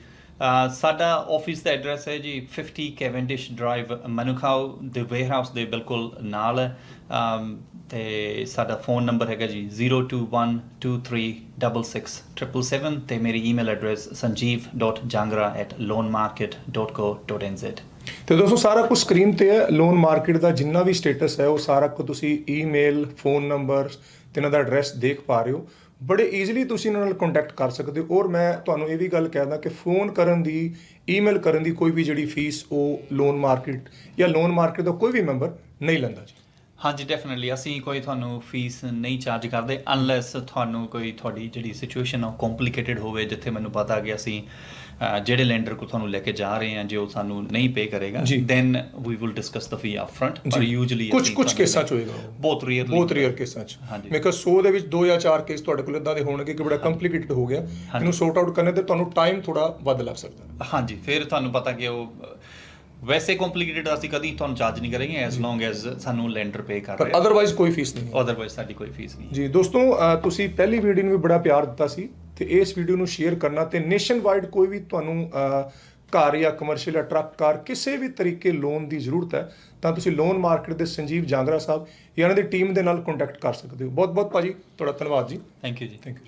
ਸਾਡਾ ਆਫਿਸ ਦਾ ਐਡਰੈਸ ਹੈ ਜੀ 50 ਕੈਵੈਂਡਿਸ਼ ਡਰਾਈਵ ਮਨੁਖਾਓ ਦੇ ਵੇਅਰਹਾਊਸ ਦੇ ਬਿਲਕੁਲ ਨਾਲ ਹੈ। ਅਮ, ਤੇ ਸਾਡਾ ਫੋਨ ਨੰਬਰ ਹੈਗਾ ਜੀ 0212366777 ਤੇ ਮੇਰੀ ਈਮੇਲ ਐਡਰੈਸ sanjeev.jangra@loanmarket.co.nz ਤੇ ਦੋਸਤੋ ਸਾਰਾ ਕੁਝ ਸਕਰੀਨ ਤੇ ਹੈ। ਲੋਨ ਮਾਰਕੀਟ ਦਾ ਜਿੰਨਾ ਵੀ ਸਟੇਟਸ ਹੈ ਉਹ ਸਾਰਾ ਕੁਝ ਤੁਸੀਂ ਈਮੇਲ ਫੋਨ ਨੰਬਰ ਤੇ ਇਹਨਾਂ ਦਾ ਐਡਰੈਸ ਦੇਖ ਪਾ ਰਹੇ ਹੋ। ਬੜੇ ਈਜ਼ੀਲੀ ਤੁਸੀਂ ਇਹਨਾਂ ਨਾਲ ਕੰਟੈਕਟ ਕਰ ਸਕਦੇ ਹੋ। ਔਰ ਮੈਂ ਤੁਹਾਨੂੰ ਇਹ ਵੀ ਗੱਲ ਕਹਿਦਾ ਕਿ ਫੋਨ ਕਰਨ ਦੀ ਈਮੇਲ ਕਰਨ ਦੀ ਕੋਈ ਵੀ ਜਿਹੜੀ ਫੀਸ ਉਹ ਲੋਨ ਮਾਰਕੀਟ ਜਾਂ ਲੋਨ ਮਾਰਕੀਟ ਦਾ ਕੋਈ ਵੀ ਮੈਂਬਰ ਨਹੀਂ ਲੈਂਦਾ ਜੀ। ਹਾਂਜੀ ਡੈਫੀਨਿਟਲੀ ਅਸੀਂ ਕੋਈ ਤੁਹਾਨੂੰ ਫੀਸ ਨਹੀਂ ਚਾਰਜ ਕਰਦੇ ਅਨਲੈਸ ਤੁਹਾਨੂੰ ਕੋਈ ਤੁਹਾਡੀ ਜਿਹੜੀ ਸਿਚੁਏਸ਼ਨ ਆ ਕੰਪਲਿਕੇਟਿਡ ਹੋਵੇ, ਜਿੱਥੇ ਮੈਨੂੰ ਪਤਾ ਕਿ ਅਸੀਂ ਜਿਹੜੇ ਲੈਂਡਰ ਕੋ ਤੁਹਾਨੂੰ ਲੈ ਕੇ ਜਾ ਰਹੇ ਹਾਂ ਜੇ ਉਹ ਸਾਨੂੰ ਨਹੀਂ ਪੇ ਕਰੇਗਾ। Then we will discuss the fee up front ਪਰ ਯੂਜੂਲੀ ਕੁਝ ਕੁਝ ਕੇਸਾਂ ਚ ਹੋਏਗਾ। ਬਹੁਤ ਰੇਅਰਲੀ ਬਹੁਤ ਰੇਅਰ ਕੇਸਾਂ ਚ। ਹਾਂਜੀ। ਮੈਂ ਕਿਹਾ 100 ਦੇ ਵਿੱਚ 2 ਜਾਂ 4 ਕੇਸ ਤੁਹਾਡੇ ਕੋਲ ਇਦਾਂ ਦੇ ਹੋਣਗੇ ਕਿ ਬੜਾ ਕੰਪਲਿਕੇਟਡ ਹੋ ਗਿਆ। ਇਹਨੂੰ ਸੌਰਟ ਆਊਟ ਕਰਨੇ ਤੇ ਤੁਹਾਨੂੰ ਟਾਈਮ ਥੋੜਾ ਵੱਧ ਲੱਗ ਸਕਦਾ। ਹਾਂਜੀ ਫਿਰ ਤੁਹਾਨੂੰ ਪਤਾ ਕਿ ਉਹ ਵੈਸੇ ਕੰਪਲਿਕੇਟਡ ਅਸੀਂ ਕਦੀ ਤੁਹਾਨੂੰ ਚਾਰਜ ਨਹੀਂ ਕਰਾਂਗੇ ਐਸ ਲੌਂਗ ਐਸ ਸਾਨੂੰ ਲੈਂਡਰ ਪੇ ਕਰ ਪਰ ਰਿਹਾ। ਅਦਰਵਾਈਜ਼ ਕੋਈ ਫੀਸ ਨਹੀਂ। ਅਦਰਵਾਈਜ਼ ਸਾਡੀ ਕੋਈ ਫੀਸ ਨਹੀਂ। ਜੀ ਦੋਸਤੋ ਤੁਸੀਂ ਪਹਿਲੀ ਵੀਡੀਓ ਨੂੰ ਵੀ ਬੜਾ ਪਿਆਰ ਦਿੱਤਾ ਸੀ। ਤੇ ਇਸ ਵੀਡੀਓ ਨੂੰ ਸ਼ੇਅਰ ਕਰਨਾ ਤੇ ਨੇਸ਼ਨ ਵਾਈਡ ਕੋਈ ਵੀ ਤੁਹਾਨੂੰ ਘਰ ਜਾਂ ਕਮਰਸ਼ੀਅਲ ਜਾਂ ਟਰੱਕ ਕਾਰ ਕਿਸੇ ਵੀ ਤਰੀਕੇ ਲੋਨ ਦੀ ਜ਼ਰੂਰਤ ਹੈ ਤਾਂ ਤੁਸੀਂ ਲੋਨ ਮਾਰਕੀਟ ਦੇ ਸੰਜੀਵ ਜਾਂਗਰਾ ਸਾਹਿਬ ਜਾਂ ਇਹਨਾਂ ਦੀ ਟੀਮ ਦੇ ਨਾਲ ਕੰਟੈਕਟ ਕਰ ਸਕਦੇ ਹੋ। ਬਹੁਤ ਬਹੁਤ ਭਾਜੀ ਤੁਹਾਡਾ ਧੰਨਵਾਦ ਜੀ। ਥੈਂਕ ਯੂ ਜੀ। Thank you